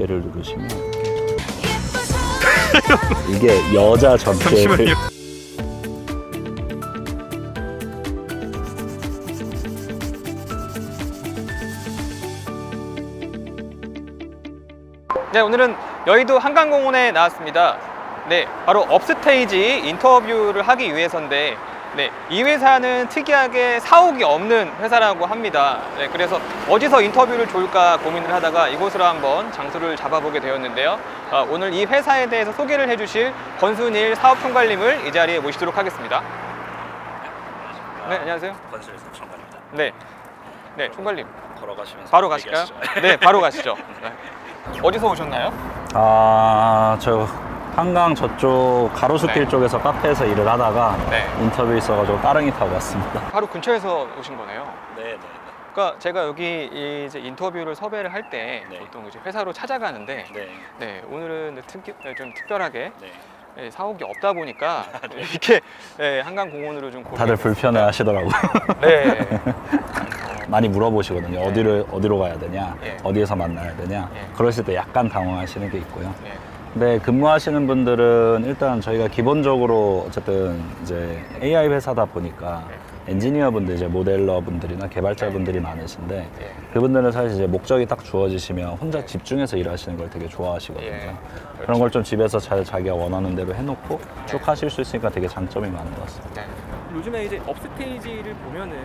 전개를 누르시면 이게 여자 전개를 네, 오늘은 여의도 한강공원에 나왔습니다. 네, 바로 업스테이지 인터뷰를 하기 위해서인데, 네, 이 회사는 특이하게 사옥이 없는 회사라고 합니다. 네, 그래서 어디서 인터뷰를 좋을까 고민을 하다가 이곳으로 한번 장소를 잡아보게 되었는데요. 아, 오늘 이 회사에 대해서 소개를 해주실 권순일 사업총괄님을 이 자리에 모시도록 하겠습니다. 네, 안녕하세요. 건설 삼성관입니다. 네, 네, 총괄님 걸어가시면서 바로 가실까요? 네, 바로 가시죠. 네. 어디서 오셨나요? 아, 저 한강 저쪽 가로수길 네. 쪽에서 카페에서 일을 하다가 네. 인터뷰 있어가지고 따릉이 타고 왔습니다. 바로 근처에서 오신 거네요. 네, 네. 그러니까 제가 여기 이제 인터뷰를 섭외를 할 때 네. 보통 이제 회사로 찾아가는데 네. 네, 오늘은 특히 좀 특별하게 네. 예, 사옥이 없다 보니까 이렇게 예, 한강공원으로 좀 다들 불편해 하시더라고요. 네. 많이 물어보시거든요. 네. 어디를 어디로 가야 되냐, 예. 어디에서 만나야 되냐. 예. 그러실 때 약간 당황하시는 게 있고요. 네. 근데 근무하시는 분들은 일단 저희가 기본적으로 어쨌든 이제 AI 회사다 보니까 엔지니어 분들 이제 모델러 분들이나 개발자 분들이 많으신데 예. 그분들은 사실 이제 목적이 딱 주어지시면 혼자 집중해서 일하시는 걸 되게 좋아하시거든요. 예. 그런 걸 좀 집에서 잘 자기가 원하는 대로 해놓고 쭉 하실 수 있으니까 되게 장점이 많은 것 같습니다. 네. 요즘에 이제 업스테이지를 보면은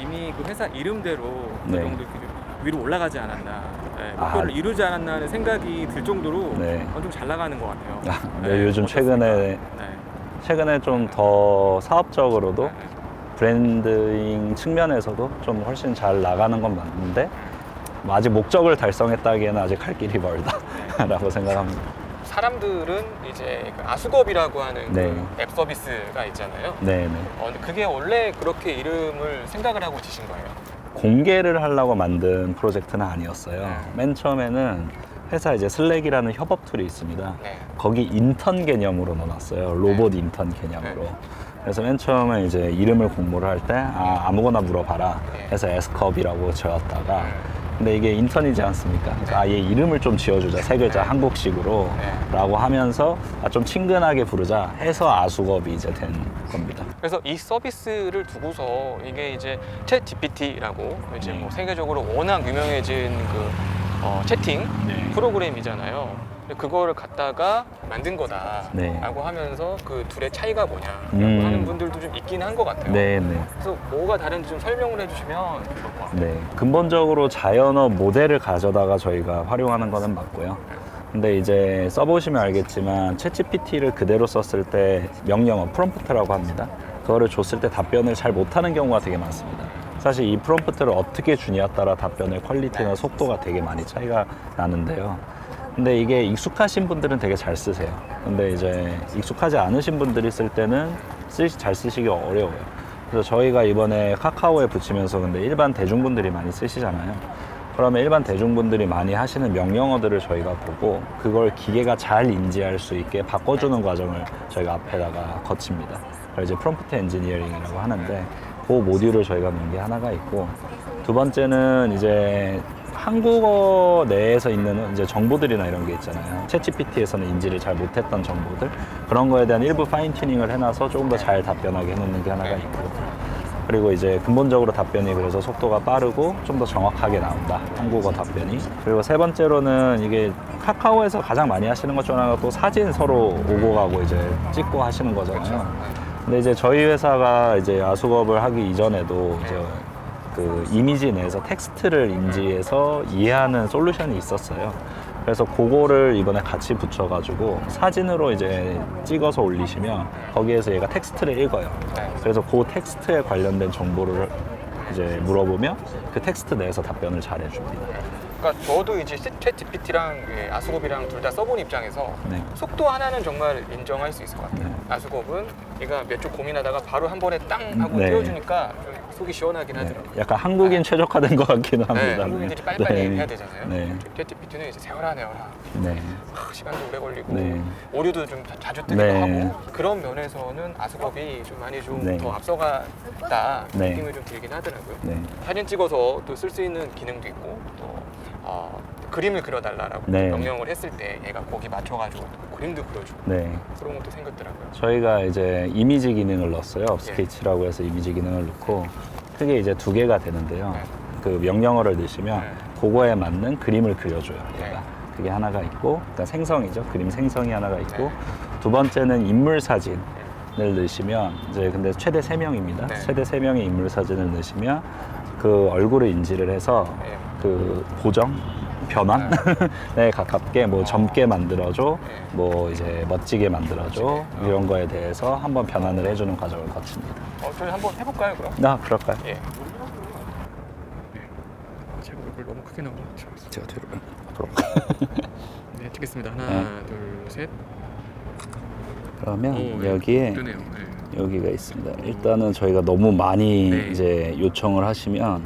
이미 그 회사 이름대로 그 네. 정도 이렇게 좀 위로 올라가지 않았나, 네, 목표를 아. 이루지 않았나 하는 생각이 들 정도로 네. 좀잘 나가는 것 같아요. 아, 네, 요즘 어떻습니까? 최근에 네. 최근에 좀 더 사업적으로도 네. 브랜딩 측면에서도 좀 훨씬 잘 나가는 건 맞는데 뭐 아직 목적을 달성했다기에는 아직 갈 길이 멀다라고 생각합니다. 사람들은 이제 그 아수겁이라고 하는 네. 그 앱 서비스가 있잖아요. 네 네. 어, 근데 그게 원래 그렇게 이름을 생각을 하고 지신 거예요. 공개를 하려고 만든 프로젝트는 아니었어요. 네. 맨 처음에는 회사 이제 슬랙이라는 협업 툴이 있습니다. 네. 거기 인턴 개념으로 넣어놨어요. 로봇 인턴 개념으로. 네. 그래서 맨 처음에 이제 이름을 공모를 할 때 아, 아무거나 물어봐라 네. 해서 에스컵이라고 지었다가 네. 근데 이게 인턴이지 않습니까? 그래서 아얘 이름을 좀 지어주자 세 글자 네. 한국식으로 네. 라고 하면서 아, 좀 친근하게 부르자 해서 아수겁이 이제 된 겁니다. 그래서 이 서비스를 두고서 이게 이제 챗 GPT라고 이제 네. 뭐 세계적으로 워낙 유명해진 그 어, 채팅 네. 프로그램이잖아요. 그거를 갖다가 만든 거다라고 네. 하면서 그 둘의 차이가 뭐냐라고 음. 하는 분들도 좀 있긴 한 것 같아요. 네 네. 그래서 뭐가 다른지 좀 설명을 해주시면 좋을 것 같아요. 네, 근본적으로 자연어 모델을 가져다가 저희가 활용하는 거는 맞고요. 근데 이제 써보시면 알겠지만 챗GPT를 그대로 썼을 때 명령어 프롬프트라고 합니다. 그거를 줬을 때 답변을 잘 못하는 경우가 되게 많습니다. 사실 이 프롬프트를 어떻게 주냐에 따라 답변의 퀄리티나 속도가 되게 많이 차이가 나는데요. 근데 이게 익숙하신 분들은 되게 잘 쓰세요. 근데 이제 익숙하지 않으신 분들이 쓸 때는 쓰, 잘 쓰시기 어려워요. 그래서 저희가 이번에 카카오에 붙이면서 근데 일반 대중분들이 많이 쓰시잖아요. 그러면 일반 대중분들이 많이 하시는 명령어들을 저희가 보고 그걸 기계가 잘 인지할 수 있게 바꿔주는 과정을 저희가 앞에다가 거칩니다. 그걸 이제 프롬프트 엔지니어링이라고 하는데 그 모듈을 저희가 넣은 게 하나가 있고 두 번째는 이제 한국어 내에서 있는 이제 정보들이나 이런 게 있잖아요. 챗GPT에서는 인지를 잘 못했던 정보들 그런 거에 대한 일부 파인 튜닝을 해놔서 조금 더 잘 답변하게 해놓는 게 하나가 있고 그리고 이제 근본적으로 답변이 그래서 속도가 빠르고 좀 더 정확하게 나온다. 한국어 답변이. 그리고 세 번째로는 이게 카카오에서 가장 많이 하시는 것 중 하나가 또 사진 서로 오고 가고 이제 찍고 하시는 거잖아요. 근데 이제 저희 회사가 이제 아수겁을 하기 이전에도 이제 그 이미지 내에서 텍스트를 인지해서 이해하는 솔루션이 있었어요. 그래서 그거를 이번에 같이 붙여가지고 사진으로 이제 찍어서 올리시면 거기에서 얘가 텍스트를 읽어요. 네. 그래서 그 텍스트에 관련된 정보를 이제 물어보면 그 텍스트 내에서 답변을 잘 해줍니다. 그러니까 저도 이제 챗 GPT랑 예, 아수겁이랑 둘 다 써본 입장에서 네. 속도 하나는 정말 인정할 수 있을 것 같아요. 네. 아수겁은 얘가 몇 초 고민하다가 바로 한 번에 땅 하고 네. 띄워주니까 좀 속이 시원하긴 네. 하더라고요. 약간 한국인 최적화된 것 같기는 합니다. 네, 한국인들이 빨리빨리 네. 해야 되잖아요. 네. 챗 GPT는 이제 세워라 내워라. 네. 하, 시간도 오래 걸리고 네. 오류도 좀 자- 자주 뜨기도 네. 하고 그런 면에서는 아수겁이 좀 많이 좀더 네. 앞서갔다 네. 느낌이 좀 들긴 하더라고요. 네. 사진 찍어서 또 쓸 수 있는 기능도 있고 또 아, 그림을 그려달라라고 네. 명령을 했을 때 얘가 거기 맞춰가지고 그림도 그려주고 네. 그런 것도 생겼더라고요. 저희가 이제 이미지 기능을 넣었어요. 업스케치라고 해서 이미지 기능을 넣고 크게 이제 두 개가 되는데요. 네. 그 명령어를 넣으시면 네. 그거에 맞는 그림을 그려줘요. 네. 얘가. 그게 하나가 있고, 그러니까 생성이죠. 그림 생성이 하나가 있고, 네. 두 번째는 인물 사진을 넣으시면 이제 근데 최대 세명입니다 네. 최대 세명의 인물 사진을 넣으시면 그 얼굴을 인지를 해서 네. 그 보정 변환 에 가깝게 뭐 젊게 만들어줘 네. 뭐 이제 멋지게 만들어줘. 이런 거에 대해서 한번 변환을 해주는 과정을 거칩니다. 어, 저희 한번 해볼까요, 그럼? 나 그럴까요? 예. 제가 얼굴 너무 크게 나오는 것 같아요. 제가 뒤로 앞으로 네, 찍겠습니다. 하나, 네. 둘, 셋. 그러면 오, 예. 여기에. 네. 여기가 있습니다. 일단은 저희가 너무 많이 네. 이제 요청을 하시면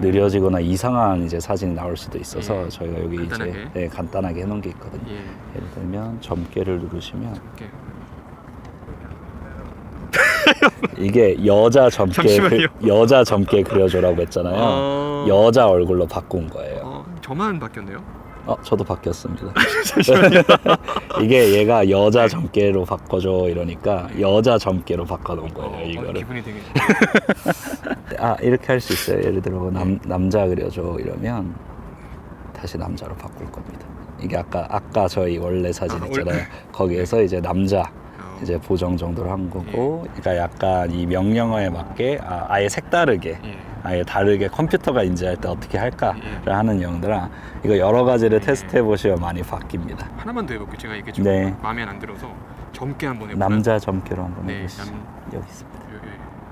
느려지거나 이상한 이제 사진이 나올 수도 있어서 예. 저희가 여기 간단하게. 이제 네, 간단하게 해놓은 게 있거든요. 예. 예를 들면 점괘를 누르시면 이렇게. 이게 여자 점괘 잠시만요. 그- 여자 점괘 그려줘라고 했잖아요. 어. 여자 얼굴로 바꾼 거예요. 어, 저만 바뀌었네요. 어, 저도 바뀌었습니다. 이게 얘가 여자 점괘로 바꿔줘 이러니까 여자 점괘로 바꿔놓은 거예요. 어, 이거를. 기분이 되게. 아 이렇게 할 수 있어요. 예를 들어 뭐 남, 남자 그려줘 이러면 다시 남자로 바꿀 겁니다. 이게 아까 아까 저희 원래 사진 아, 있잖아요. 거기에서 이제 남자 어. 이제 보정 정도로 한 거고, 예. 그러니까 약간 이 명령어에 맞게 아, 아예 색다르게 예. 아예 다르게 컴퓨터가 인지할 때 어떻게 할까를 예. 하는 영들아 이거 여러 가지를 테스트해 보시면 많이 바뀝니다. 하나만 더 해볼게요. 제가 이게 좀 네. 마음에 안 들어서 젊게 한번 해볼까요? 남자 점괘로 한번 네, 해보시죠. 남- 여기 있습니다. 여기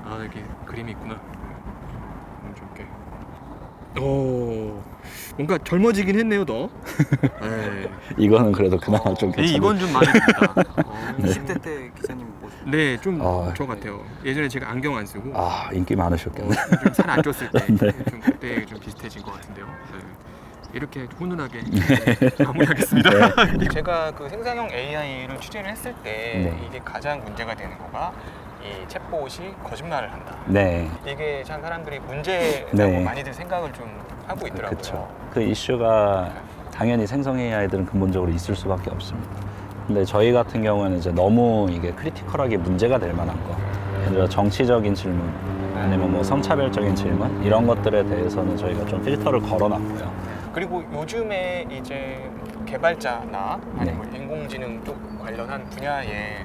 아 여기 그림이 있구나. 음, 젊게. 오 뭔가 젊어지긴 했네요, 너. 네. 이거는 그래도 그나마 좀 네, 괜찮아요. 이건 좀 많이 듭니다. 어, 20대 때 기사님 모습 네, 좀 아. 저 같아요. 예전에 제가 안경 안 쓰고 아 인기 많으셨겠네. 좀살안 쪘을 때 좀 네. 그때 좀 비슷해진 것 같은데요. 네. 이렇게 훈훈하게 마무리하겠습니다. 제가 그 생성형 AI를 취재를 했을 때 네. 이게 가장 문제가 되는 거가 이 챗봇이 거짓말을 한다. 네. 이게 참 사람들이 문제라고 네. 많이들 생각을 좀 하고 있더라고요. 그렇죠. 그 이슈가 당연히 생성 AI들은 근본적으로 있을 수밖에 없습니다. 근데 저희 같은 경우는 이제 너무 이게 크리티컬하게 문제가 될 만한 거, 예를 들어 정치적인 질문, 아니면 뭐 성차별적인 질문 이런 것들에 대해서는 저희가 좀 필터를 걸어놨고요. 그리고 요즘에 이제 개발자나 아니면 네. 인공지능 쪽 관련한 분야에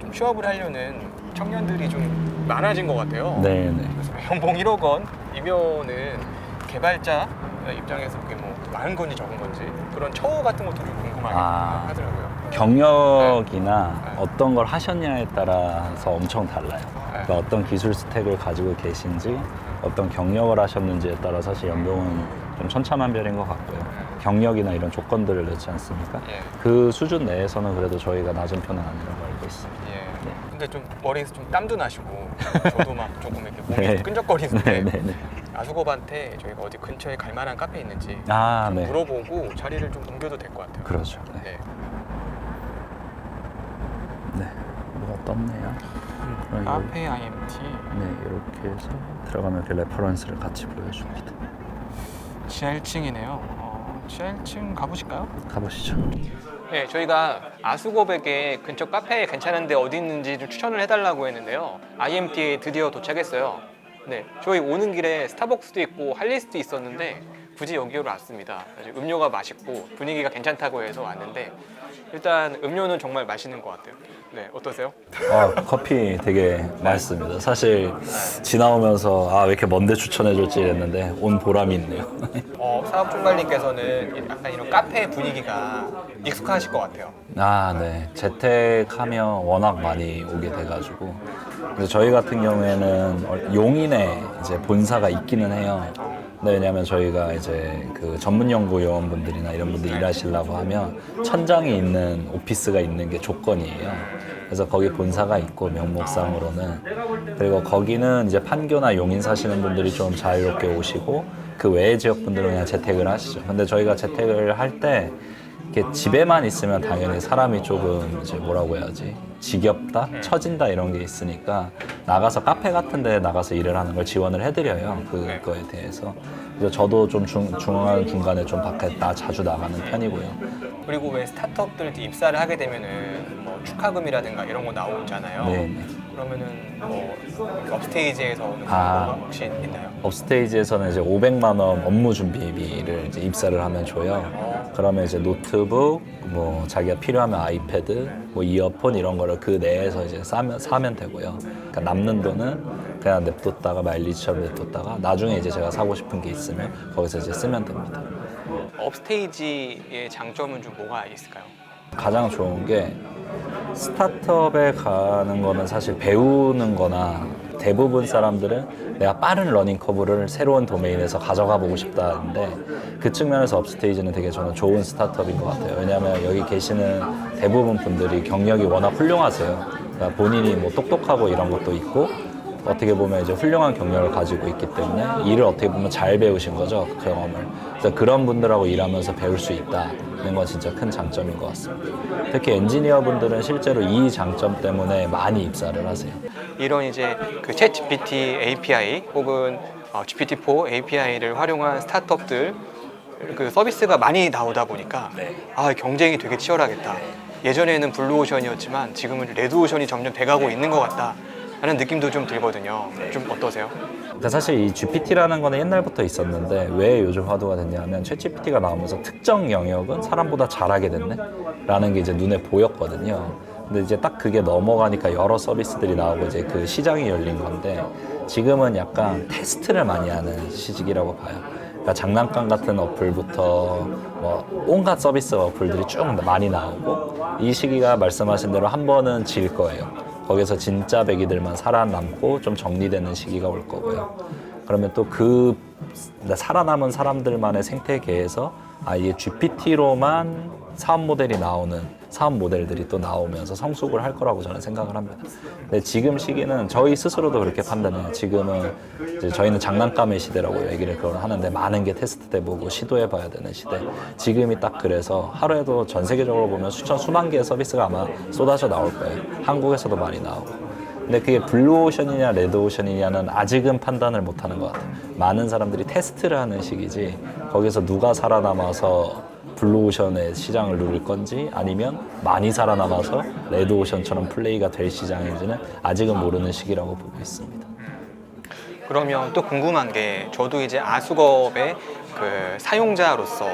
좀 취업을 하려는 청년들이 좀 많아진 것 같아요. 네, 네. 그래서 연봉 1억 원이면은 개발자 입장에서 그게 뭐 많은 건지 적은 건지 그런 처우 같은 것도 좀 궁금하게 아. 하더라고요. 경력이나 네. 어떤 걸 하셨냐에 따라서 엄청 달라요. 네. 그러니까 어떤 기술 스택을 가지고 계신지, 어떤 경력을 하셨는지에 따라 사실 연봉은 좀 천차만별인 것 같고요. 경력이나 이런 조건들을 넣지 않습니까? 예. 그 수준 내에서는 그래도 저희가 낮은 편은 아니라고 알고 있습니다. 예. 네. 근데 좀 머리에서 좀 땀도 나시고 저도 막 조금 이렇게 몸이 네. 좀 끈적거리는데 네, 네, 네. 아수겁한테 저희가 어디 근처에 갈 만한 카페 있는지 아, 좀 네. 물어보고 자리를 좀 옮겨도 될 것 같아요. 그렇죠. 네. 네. 네. 뭐가 떴네요. 그럼 이거- 카페 IMT 네, 이렇게 해서 들어가면 이렇게 레퍼런스를 같이 보여줍니다. 지하 1층이네요. 어, 지하 1층 가보실까요? 가보시죠. 네, 저희가 아수고백에 근처 카페 괜찮은데 어디 있는지 좀 추천을 해달라고 했는데요. IMT에 드디어 도착했어요. 네, 저희 오는 길에 스타벅스도 있고 할리스도 있었는데 굳이 여기로 왔습니다. 음료가 맛있고 분위기가 괜찮다고 해서 왔는데 일단 음료는 정말 맛있는 것 같아요. 네, 어떠세요? 아, 커피 되게 맛있습니다. 사실 지나오면서 아, 왜 이렇게 먼데 추천해줄지 했는데 온 보람이 있네요. 어, 사업총괄님께서는 약간 이런 카페 분위기가 익숙하실 것 같아요. 아, 네. 재택하면 워낙 많이 오게 돼가지고. 그래서 저희 같은 경우에는 용인에 이제 본사가 있기는 해요. 근데 왜냐면 저희가 이제 그 전문 연구 요원분들이나 이런 분들 일하시려고 하면 천장이 있는 오피스가 있는 게 조건이에요. 그래서 거기 본사가 있고 명목상으로는 그리고 거기는 이제 판교나 용인 사시는 분들이 좀 자유롭게 오시고 그 외의 지역 분들은 그냥 재택을 하시죠. 근데 저희가 재택을 할때 이렇게 집에만 있으면 당연히 사람이 조금 이제 뭐라고 해야지 지겹다, 처진다 이런 게 있으니까 나가서 카페 같은 데 나가서 일을 하는 걸 지원을 해드려요. 그거에 대해서. 그래서 저도 좀 중, 중간 중간에 좀 밖에 나 자주 나가는 편이고요. 그리고 왜 스타트업들 입사를 하게 되면은 뭐 축하금이라든가 이런 거 나오잖아요. 네, 네. 그러면은 뭐 업스테이지에서 오는 아. 거 혹시 있나요? 업스테이지에서는 이제 500만 원 업무 준비비를 이제 입사를 하면 줘요. 그러면 이제 노트북, 뭐 자기가 필요하면 아이패드, 뭐 이어폰 이런 거를 그 내에서 이제 사면, 사면 되고요. 그러니까 남는 돈은 그냥 냅뒀다가 마일리지처럼 냅뒀다가 나중에 이제 제가 사고 싶은 게 있으면 거기서 이제 쓰면 됩니다. 업스테이지의 장점은 좀 뭐가 있을까요? 가장 좋은 게 스타트업에 가는 거는 사실 배우는 거나 대부분 사람들은 내가 빠른 러닝 커브를 새로운 도메인에서 가져가 보고 싶다는데 그 측면에서 업스테이지는 되게 저는 좋은 스타트업인 것 같아요. 왜냐하면 여기 계시는 대부분 분들이 경력이 워낙 훌륭하세요. 그러니까 본인이 뭐 똑똑하고 이런 것도 있고 어떻게 보면 이제 훌륭한 경력을 가지고 있기 때문에 일을 어떻게 보면 잘 배우신 거죠 그 경험을 그래서 그런 분들하고 일하면서 배울 수 있다는 건 진짜 큰 장점인 것 같습니다 특히 엔지니어 분들은 실제로 이 장점 때문에 많이 입사를 하세요 이런 이제 그챗 GPT API 혹은 어, GPT-4 API를 활용한 스타트업들 그 서비스가 많이 나오다 보니까 아 경쟁이 되게 치열하겠다. 예전에는 블루오션이었지만 지금은 레드오션이 점점 돼가고 있는 것 같다. 하는 느낌도 좀 들거든요. 좀 어떠세요? 그러니까 사실 이 GPT라는 거는 옛날부터 있었는데 왜 요즘 화두가 됐냐면 챗GPT가 나오면서 특정 영역은 사람보다 잘하게 됐네 라는 게 이제 눈에 보였거든요. 근데 이제 딱 그게 넘어가니까 여러 서비스들이 나오고 이제 그 시장이 열린 건데 지금은 약간 테스트를 많이 하는 시기라고 봐요. 그러니까 장난감 같은 어플부터 뭐 온갖 서비스 어플들이 쭉 많이 나오고 이 시기가 말씀하신 대로 한 번은 질 거예요. 거기서 진짜 배기들만 살아남고 좀 정리되는 시기가 올 거고요. 그러면 또 그 살아남은 사람들만의 생태계에서 아 이게 GPT로만 사업 모델이 나오는 사업 모델들이 또 나오면서 성숙을 할 거라고 저는 생각을 합니다. 근데 지금 시기는 저희 스스로도 그렇게 판단해요. 지금은 저희는 장난감의 시대라고 얘기를 그걸 하는데 많은 게 테스트돼 보고 시도해 봐야 되는 시대. 지금이 딱 그래서 하루에도 전 세계적으로 보면 수천 수만 개의 서비스가 아마 쏟아져 나올 거예요. 한국에서도 많이 나오고. 근데 그게 블루오션이냐 레드오션이냐는 아직은 판단을 못 하는 것 같아요. 많은 사람들이 테스트를 하는 시기지 거기서 누가 살아남아서 블루오션의 시장을 누릴 건지 아니면 많이 살아남아서 레드오션처럼 플레이가 될 시장인지는 아직은 모르는 시기라고 보고 있습니다. 그러면 또 궁금한 게 저도 이제 아수겁의 그 사용자로서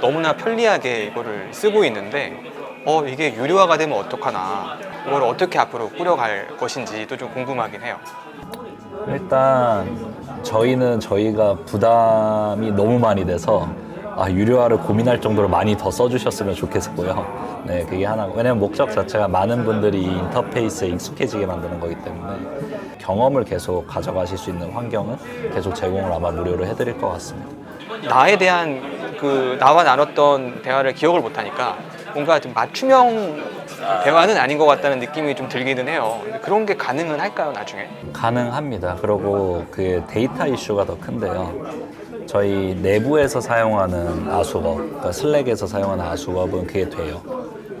너무나 편리하게 이거를 쓰고 있는데 어 이게 유료화가 되면 어떡하나 이걸 어떻게 앞으로 꾸려갈 것인지도 좀 궁금하긴 해요. 일단 저희는 저희가 부담이 너무 많이 돼서 아, 유료화를 고민할 정도로 많이 더 써주셨으면 좋겠고요. 네, 그게 하나. 왜냐면 목적 자체가 많은 분들이 이 인터페이스에 익숙해지게 만드는 거기 때문에 경험을 계속 가져가실 수 있는 환경은 계속 제공을 아마 무료로 해드릴 것 같습니다. 나에 대한 그 나와 나눴던 대화를 기억을 못하니까 뭔가 좀 맞춤형 대화는 아닌 것 같다는 느낌이 좀 들기는 해요. 그런 게 가능은 할까요, 나중에? 가능합니다. 그리고 그 데이터 이슈가 더 큰데요. 저희 내부에서 사용하는 아수업, 그러니까 슬랙에서 사용하는 아수업은 그게 돼요.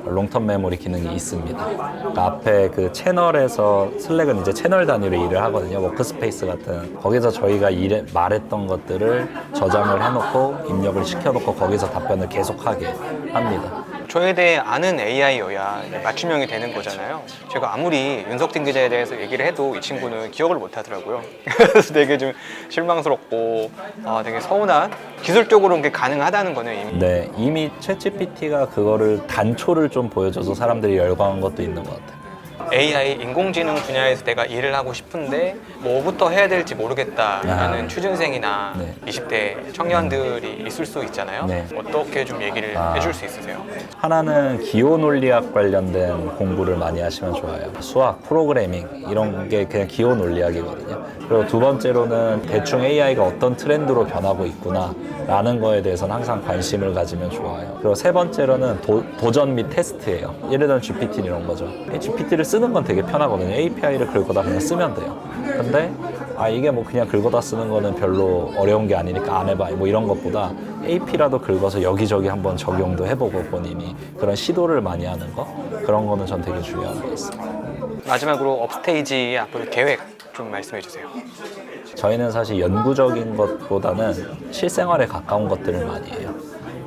롱텀 메모리 기능이 있습니다. 그러니까 앞에 그 채널에서 슬랙은 이제 채널 단위로 일을 하거든요. 워크스페이스 같은 거기서 저희가 일에, 말했던 것들을 저장을 해놓고 입력을 시켜놓고 거기서 답변을 계속하게 합니다. 저에 대해 아는 AI여야 맞춤형이 되는 거잖아요. 제가 아무리 윤석진 기자에 대해서 얘기를 해도 이 친구는 기억을 못 하더라고요. 그래서 되게 좀 실망스럽고 아, 되게 서운한 기술적으로는 그게 가능하다는 거는 이미 네, 이미 챗GPT가 그거를 단초를 좀 보여줘서 사람들이 열광한 것도 있는 것 같아요. AI 인공지능 분야에서 내가 일을 하고 싶은데 뭐부터 해야 될지 모르겠다라는 아. 취준생이나 네. 20대 청년들이 있을 수 있잖아요. 네. 어떻게 좀 얘기를 아. 해줄 수 있으세요? 하나는 기호 논리학 관련된 공부를 많이 하시면 좋아요. 수학, 프로그래밍 이런 게 그냥 기호 논리학이거든요. 그리고 두 번째로는 대충 AI가 어떤 트렌드로 변하고 있구나라는 거에 대해서는 항상 관심을 가지면 좋아요. 그리고 세 번째로는 도, 전및 테스트예요. 예를 들면 GPT 이런 거죠. GPT를 쓰는 건 되게 편하거든요. API를 긁어다 그냥 쓰면 돼요. 근데 아 이게 뭐 그냥 긁어다 쓰는 거는 별로 어려운 게 아니니까 안 해봐 뭐 이런 것보다 AP라도 긁어서 여기저기 한번 적용도 해보고 본인이 그런 시도를 많이 하는 거 그런 거는 전 되게 중요하게 있습니다. 마지막으로 업스테이지의 앞으로 계획 좀 말씀해 주세요. 저희는 사실 연구적인 것보다는 실생활에 가까운 것들을 많이 해요.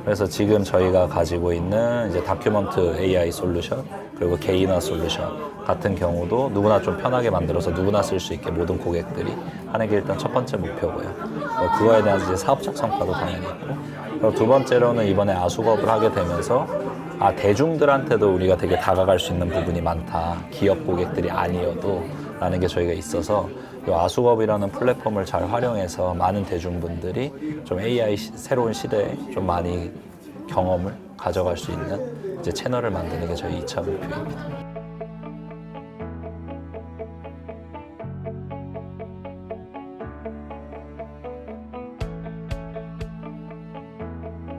그래서 지금 저희가 가지고 있는 이제 다큐먼트 AI 솔루션 그리고 개인화 솔루션 같은 경우도 누구나 좀 편하게 만들어서 누구나 쓸 수 있게 모든 고객들이 하는 게 일단 첫 번째 목표고요. 어, 그거에 대한 이제 사업적 성과도 당연히 있고 그리고 두 번째로는 이번에 아수겁을 하게 되면서 아 대중들한테도 우리가 되게 다가갈 수 있는 부분이 많다. 기업 고객들이 아니어도 라는 게 저희가 있어서 이 아수겁이라는 플랫폼을 잘 활용해서 많은 대중분들이 좀 AI 시- 새로운 시대에 좀 많이 경험을 가져갈 수 있는 이제 채널을 만드는 게 저희 2차 목표입니다.